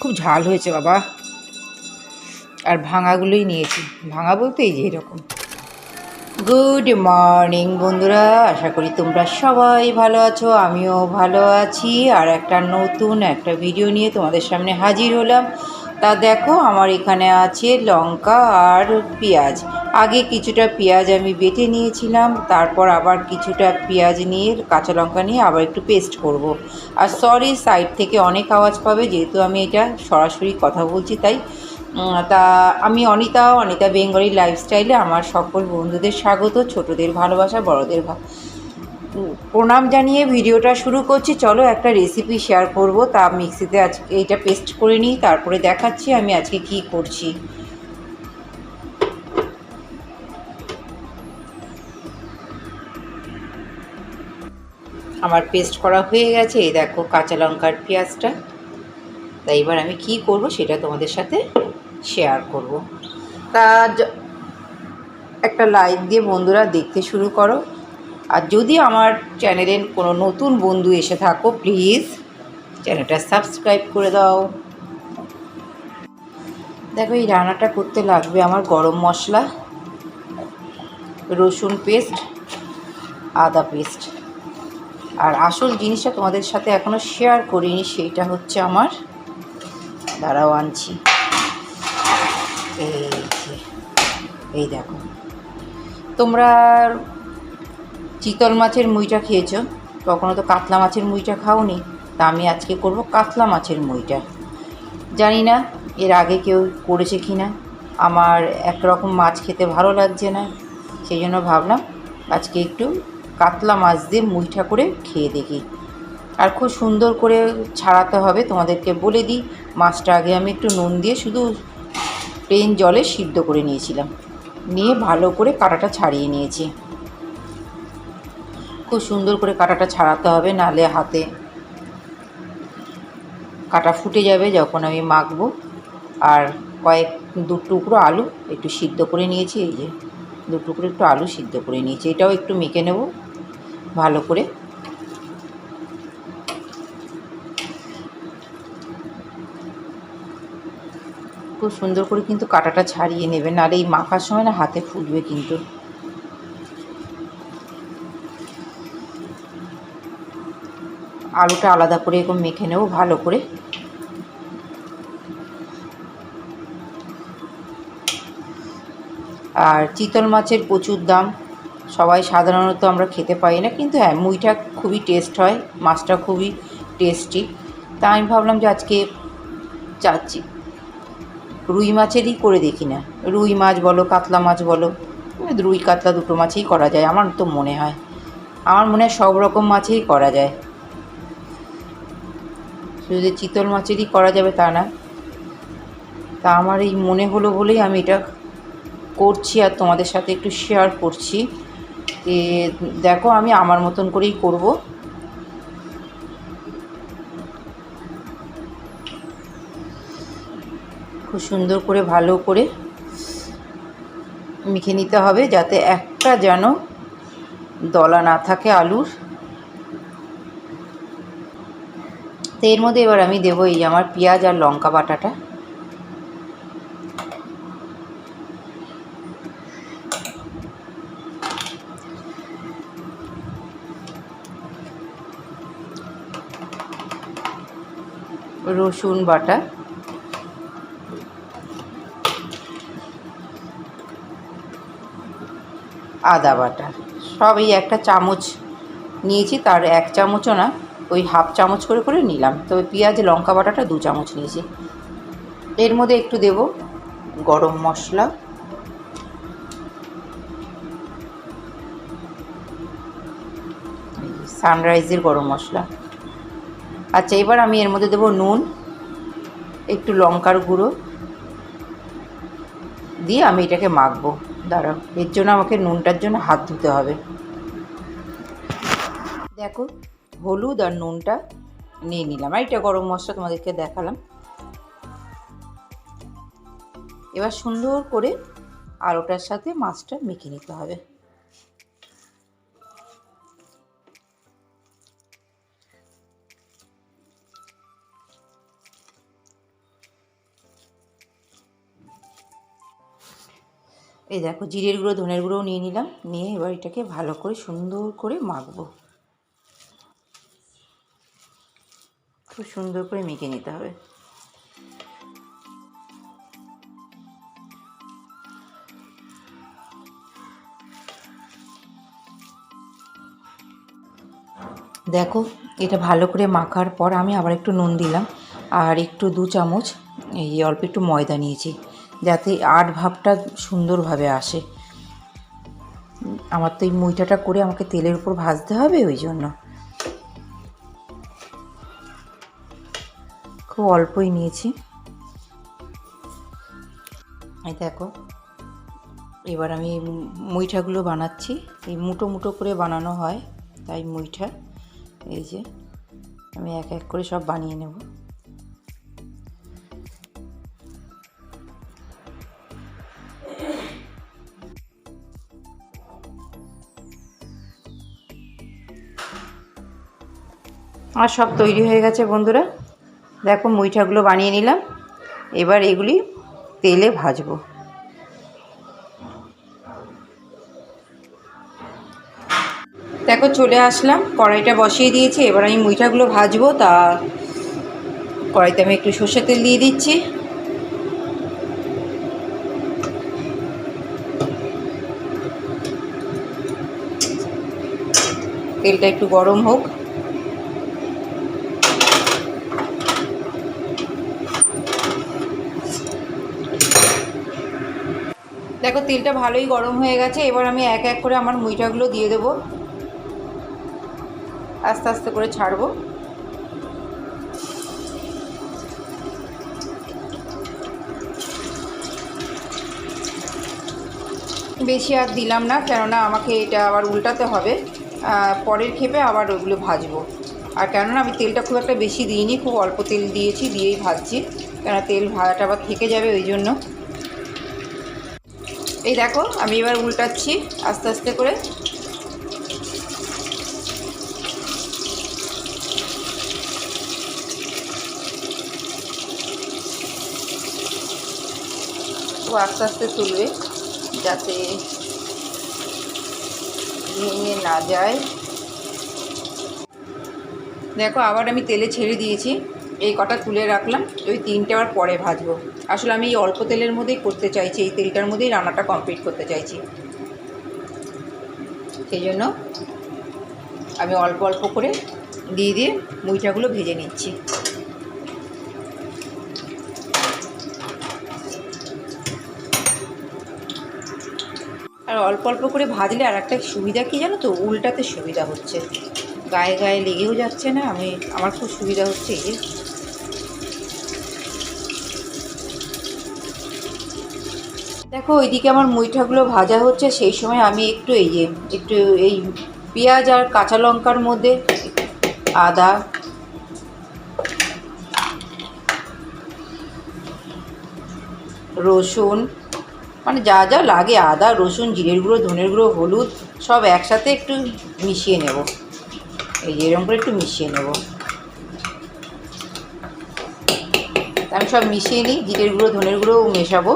খুব ঝাল হয়েছে বাবা। আর ভাঙাগুলোই নিয়েছি। ভাঙা বলতে এই যে এরকম। গুড মর্নিং বন্ধুরা, আশা করি তোমরা সবাই ভালো আছো, আমিও ভালো আছি। আর একটা নতুন একটা ভিডিও নিয়ে তোমাদের সামনে হাজির হলাম। তা দেখো, আমার এখানে আছে লঙ্কা আর পেঁয়াজ। আগে কিছুটা পেঁয়াজ আমি বেটে নিয়েছিলাম, তারপর আবার কিছুটা পেঁয়াজ নিয়ে কাঁচা লঙ্কা নিয়ে আবার একটু পেস্ট করব। আর সরি সাইড থেকে অনেক আওয়াজ পাবে, যেহেতু আমি এটা সরাসরি কথা বলছি, তাই তা আমি অনিতা অনিতা বেঙ্গলি লাইফস্টাইলে আমার সকল বন্ধুদের স্বাগত, ছোটদের ভালোবাসা, বড়দের প্রণাম জানিয়ে ভিডিওটা শুরু করছি চলো একটা রেসিপি শেয়ার করব, তা মিক্সিতে আজকে এইটা পেস্ট করে নিই, তারপরে দেখাচ্ছি আমি আজকে কি করছি আমার পেস্ট করা হয়ে গেছে। এই দেখো কাঁচা লঙ্কার পেঁয়াজটা। তাই এবার আমি কি করব সেটা তোমাদের সাথে শেয়ার করব। তা একটা লাইক দিয়ে বন্ধুরা দেখতে শুরু করো। আর যদি আমার চ্যানেলের কোনো নতুন বন্ধু এসে থাকো প্লিজ চ্যানেলটা সাবস্ক্রাইব করে দাও। দেখো এই রান্নাটা করতে লাগবে আমার গরম মশলা, রসুন পেস্ট আদা পেস্ট আর আসল জিনিসটা তোমাদের সাথে এখনও শেয়ার করিনি, সেইটা হচ্ছে আমার দাঁড়াও আনছি। এই এই দেখো। তোমরা চিতল মাছের মুইটা খেয়েছো? কখনো তো কাতলা মাছের মুইটা খাওনি? তা আমি আজকে করব কাতলা মাছের মুইটা। জানি না এর আগে কেউ করেছে কি না আমার একরকম মাছ খেতে ভালো লাগছে না, সেই জন্য ভাবলাম আজকে একটু কাতলা মাছ দিয়ে মুইঠা করে খেয়ে দেখি। আর খুব সুন্দর করে ছাড়াতে হবে, তোমাদেরকে বলে দিই। মাছটা আগে আমি একটু নুন দিয়ে শুধু প্লেন জলে সিদ্ধ করে নিয়েছিলাম। নিয়ে ভালো করে কাঁটাটা ছাড়িয়ে নিয়েছি। খুব সুন্দর করে কাঁটাটা ছাড়াতে হবে, নালে হাতে কাটা ফুটে যাবে যখন আমি মাখবো। আর কয়েক, দু টুকরো আলু একটু সিদ্ধ করে নিয়েছি, এই যে দু টুকরো একটু আলু সিদ্ধ করে নিয়েছি। এটাও একটু মেখে নেব। ভালো করে। খুব সুন্দর করে কিন্তু কাটাটা ছাড়িয়ে নেবে নাহলে এই মাখার সময় না হাতে ফুটবে কিন্তু। আলুটা আলাদা করে এরকম মেখে নেব ভালো করে। আর চিতল মাছের প্রচুর দাম। সবাই সাধারণত আমরা খেতে পাই না, কিন্তু হ্যাঁ মুইটা খুবই টেস্ট হয়, মাছটা খুবই টেস্টি তা আমি ভাবলাম যে আজকে চাচ্ছি রুই মাছেরই করে দেখি না। রুই মাছ বলো, কাতলা মাছ বলো, রুই কাতলা দুটো মাছেই করা যায়, আমার তো মনে হয়। আমার মনে হয় সব রকম মাছেই করা যায়। শুধু যে চিতল মাছেরই করা যাবে তা না। তা আমার এই মনে হলো বলেই আমি এটা করছি আর তোমাদের সাথে একটু শেয়ার করছি। যে দেখো আমি আমার মতন করেই করব। খুব সুন্দর করে ভালো করে মেখে নিতে হবে যাতে একটা যেন দলা না থাকে আলুর। তো এর মধ্যে এবার আমি দেবো এই আমার পেঁয়াজ আর লঙ্কা বাটাটা। রসুন বাটা। আদা বাটা। সব এই একটা চামচ নিয়েছি, তার এক চামচও না, ওই হাফ চামচ করে করে নিলাম। তবে পেঁয়াজ, লঙ্কা বাটাটা দু চামচ নিয়েছি। এর মধ্যে একটু দেব গরম মশলা। সানরাইজের গরম মশলা। আচ্ছা এবার আমি এর মধ্যে দেবো নুন, একটু লঙ্কার গুঁড়ো দিয়ে আমি এটাকে মাখবো। দাঁড়াও, এর জন্য আমাকে নুনটার জন্য হাত ধুতে হবে। দেখো, হলুদ আর নুনটা নিয়ে নিলাম। আর এটা গরম মশলা তোমাদেরকে দেখালাম। এবার সুন্দর করে আলুটার সাথে মাছটা মেখে নিতে হবে। এই দেখো জিরের গুঁড়ো, ধনের গুঁড়োও নিয়ে নিলাম। নিয়ে এবার এটাকে ভালো করে সুন্দর করে মাখবো। খুব সুন্দর করে মেখে নিতে হবে। দেখো, এটা ভালো করে মাখার পর আমি আবার একটু নুন দিলাম। আর একটু দু চামচ, এই অল্প একটু ময়দা নিয়েছি। যাতে আট ভাবটা সুন্দরভাবে আসে। আমার তো এই মুইটাটা করে আমাকে তেলের উপর ভাজতে হবে ওই জন্য। খুব অল্পই নিয়েছি। এই দেখো, এবার আমি মুইঠাগুলো বানাচ্ছি। এই মুটো মুটো করে বানানো হয় তাই মুইঠা। এই যে, আমি এক এক করে সব বানিয়ে নেব। আর সব তৈরি হয়ে গেছে বন্ধুরা। দেখো মুইঠাগুলো বানিয়ে নিলাম। এবার এগুলি তেলে ভাজবো। দেখো চলে আসলাম, কড়াইটা বসিয়ে দিয়েছি। এবার আমি মুইঠাগুলো ভাজবো। তা কড়াইতে আমি একটু সর্ষের তেল দিয়ে দিচ্ছি। তেলটা একটু গরম হোক। দেখো, তেলটা ভালোই গরম হয়ে গেছে। এবার আমি এক এক করে আমার মুইঠাগুলো দিয়ে দেবো। আস্তে আস্তে করে ছাড়বো। বেশি আর দিলাম না, কেননা আমাকে এটা আবার উল্টাতে হবে। পরের খেপে আবার ওগুলো ভাজবো। আর কেননা আমি তেলটা খুব একটা বেশি দিইনি, খুব অল্প তেল দিয়েছি, দিয়েই ভাজছি। কেননা তেল ভাজাটা আবার থেকে যাবে ওই জন্য। এই দেখো, আমি এবার উল্টাচ্ছি আস্তে আস্তে করে। ও আস্তে আস্তে তুলবে, যাতে ভেঙে না যায়। দেখো, আবার আমি তেলে ছেড়ে দিয়েছি। এই কটা তুলে রাখলাম, ওই তিনটে আবার পরে ভাজবো। আসলে আমি এই অল্প তেলের মধ্যেই করতে চাইছি, এই তেলটার মধ্যেই রান্নাটা কমপ্লিট করতে চাইছি। সেই জন্য আমি অল্প অল্প করে দিয়ে দিয়ে মুইটাগুলো ভেজে নিচ্ছি। আর অল্প অল্প করে ভাজলে আর একটা সুবিধা কী জানো তো, উল্টাতে সুবিধা হচ্ছে। গায়ে গায়ে লেগেও যাচ্ছে না, আমি, আমার খুব সুবিধা হচ্ছে এই দেখো, ওইদিকে আমার মুইঠাগুলো ভাজা হচ্ছে, সেই সময় আমি একটু এই যে, একটু এই পেঁয়াজ আর কাঁচা লঙ্কার মধ্যে আদা রসুন মানে যা যা লাগে আদা, রসুন, জিরের গুঁড়ো, ধনের গুঁড়ো, হলুদ, সব একসাথে একটু মিশিয়ে নেব। এই এরকম করে একটু মিশিয়ে নেব। আমি সব মিশিয়ে নিই, জিরের গুঁড়ো, ধনের গুঁড়ো মেশাবো।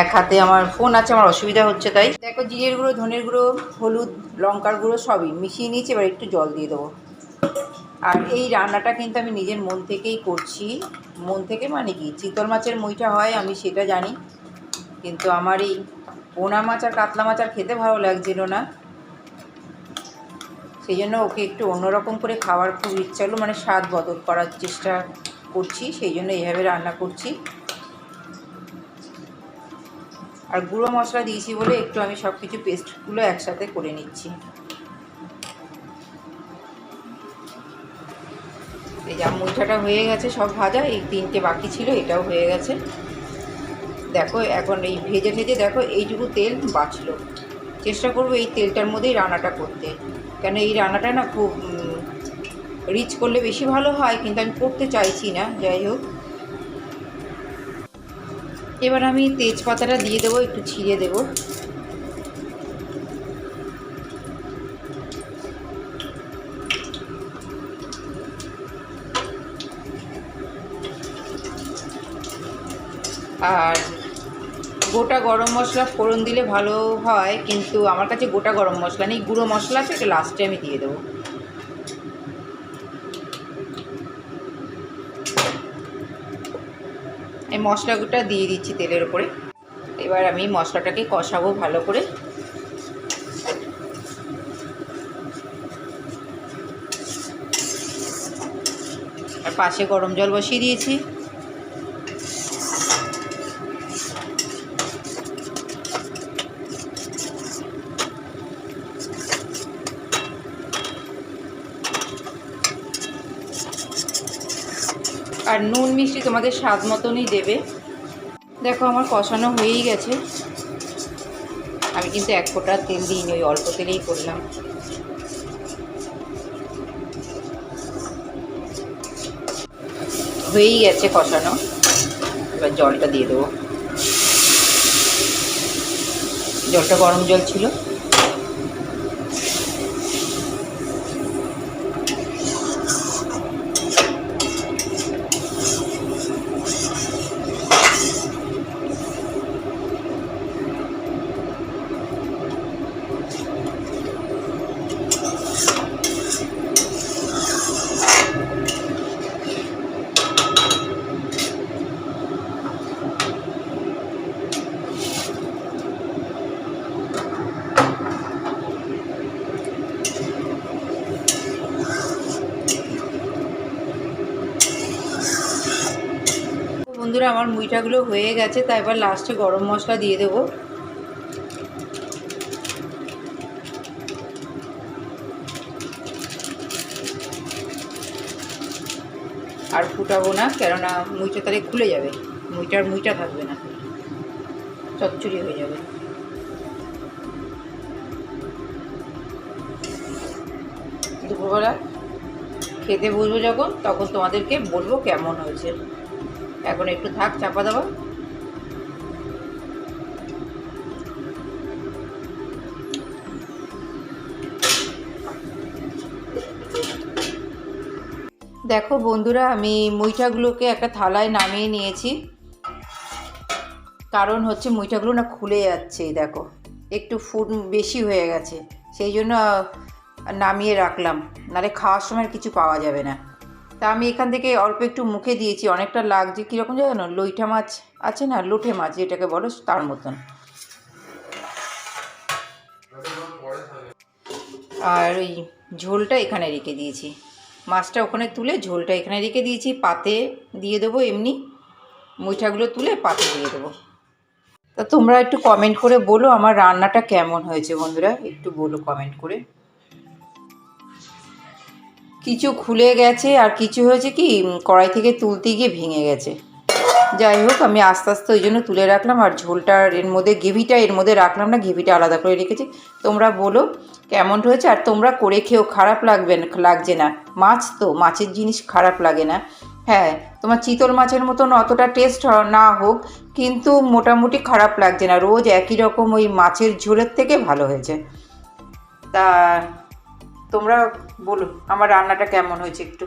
এক হাতে আমার ফোন আছে, আমার অসুবিধা হচ্ছে তাই। দেখো, জিরের গুঁড়ো, ধনের গুঁড়ো, হলুদ, লঙ্কার গুঁড়ো সবই মিশিয়ে নিয়েছি, এবার একটু জল দিয়ে দেবো। আর এই রান্নাটা কিন্তু আমি নিজের মন থেকেই করছি। মন থেকে মানে কি, চিতল মাছের মুইটা হয়, আমি সেটা জানি। কিন্তু আমার এই পোনা মাছ আর কাতলা মাছ আর খেতে ভালো লাগছিল না। সেই জন্য ওকে একটু অন্যরকম করে খাওয়ার খুব ইচ্ছা হলো মানে স্বাদ বদল করার চেষ্টা করছি, সেই জন্য এইভাবে রান্না করছি। আর গুঁড়ো মশলা দিয়েছি বলে একটু আমি সব কিছু পেস্টগুলো একসাথে করে নিচ্ছি। এই যা মুঠাটা হয়ে গেছে, সব ভাজা, এই তিনটে বাকি ছিল, এটাও হয়ে গেছে। দেখো, এখন এই ভেজে ভেজে দেখো, এইটুকু তেল বাঁচলো। চেষ্টা করব এই তেলটার মধ্যেই রান্নাটা করতে। কেন এই রান্নাটা না খুব রিচ করলে বেশি ভালো হয়, কিন্তু আমি করতে চাইছি না, যাই হোক। এবার আমি তেজপাতাটা দিয়ে দেবো, একটু ছিঁড়ে দেবো। আর গোটা গরম মশলা ফোড়ন দিলে ভালো হয়, কিন্তু আমার কাছে গোটা গরম মশলা নেই, গুঁড়ো মশলা আছে, এটা লাস্টে আমি দিয়ে দেবো। এই মশলাটা দিয়ে দিচ্ছি তেলের উপরে। এবার আমি মশলাটাকে কষাবো ভালো করে। আর পাশে গরম জল বসিয়ে দিয়েছি। আর নুন মিষ্টি তোমাদের স্বাদ মতনই দেবে। দেখো আমার কষানো হয়েই গেছে। আমি কিন্তু এক ফোঁটা তেল দিইনি, ওই অল্প তেলেই করলাম। হয়েই গেছে কষানো। এবার জলটা দিয়ে দেবো। জলটা গরম জল ছিল। বন্ধুরা, আমার মুইটাগুলো হয়ে গেছে, তাই এবার লাস্টে গরম মশলা দিয়ে দেবো। আর ফুটাবো না, কেননা মুইটা তাহলে খুলে যাবে। মুইটার মুইটা থাকবে না। চচ্চড়ি হয়ে যাবে। দুপুরবেলা খেতে বসবো যখন, তখন তোমাদেরকে বলব কেমন হয়েছে। এখন একটু থাক, চাপা দেওয়া দেখো বন্ধুরা, আমি মুইঠাগুলোকে একটা থালায় নামিয়ে নিয়েছি। কারণ হচ্ছে মুইঠাগুলো না খুলে যাচ্ছে, দেখো। একটু ফুড বেশি হয়ে গেছে, সেই জন্য নামিয়ে রাখলাম। নাহলে খাওয়ার সময় কিছু পাওয়া যাবে না। তা আমি এখান থেকে অল্প একটু মুখে দিয়েছি, অনেকটা লাগছে। কীরকম জানো লইঠা মাছ আছে না লোটে মাছ যেটাকে বলো, তার মতন। আর ওই ঝোলটা এখানে রেখে দিয়েছি। মাছটা ওখানে তুলে ঝোলটা এখানে রেখে দিয়েছি, পাতে দিয়ে দেবো এমনি। মুইঠাগুলো তুলে পাতে দিয়ে দেবো। তা তোমরা একটু কমেন্ট করে বলো আমার রান্নাটা কেমন হয়েছে বন্ধুরা, একটু বলো কমেন্ট করে। কিছু খুলে গেছে আর কিছু হয়েছে কি কড়াই থেকে তুলতে গিয়ে ভেঙে গেছে। যাই হোক, আমি আস্তে আস্তে ওই জন্য তুলে রাখলাম আর ঝোলটার এর মধ্যে গ্রেভিটা এর মধ্যে রাখলাম না, গ্রেভিটা আলাদা করে রেখেছি। তোমরা বলো কেমন হয়েছে আর তোমরা করে খেয়েও খারাপ লাগবে লাগছে না। মাছ তো, মাছের জিনিস খারাপ লাগে না। হ্যাঁ তোমার চিতল মাছের মতন অতটা টেস্ট না হোক, কিন্তু মোটামুটি খারাপ লাগছে না। রোজ একই রকম ওই মাছের ঝোলের থেকে ভালো হয়েছে। তা তোমরা বলো আমার রান্নাটা কেমন হয়েছে একটু।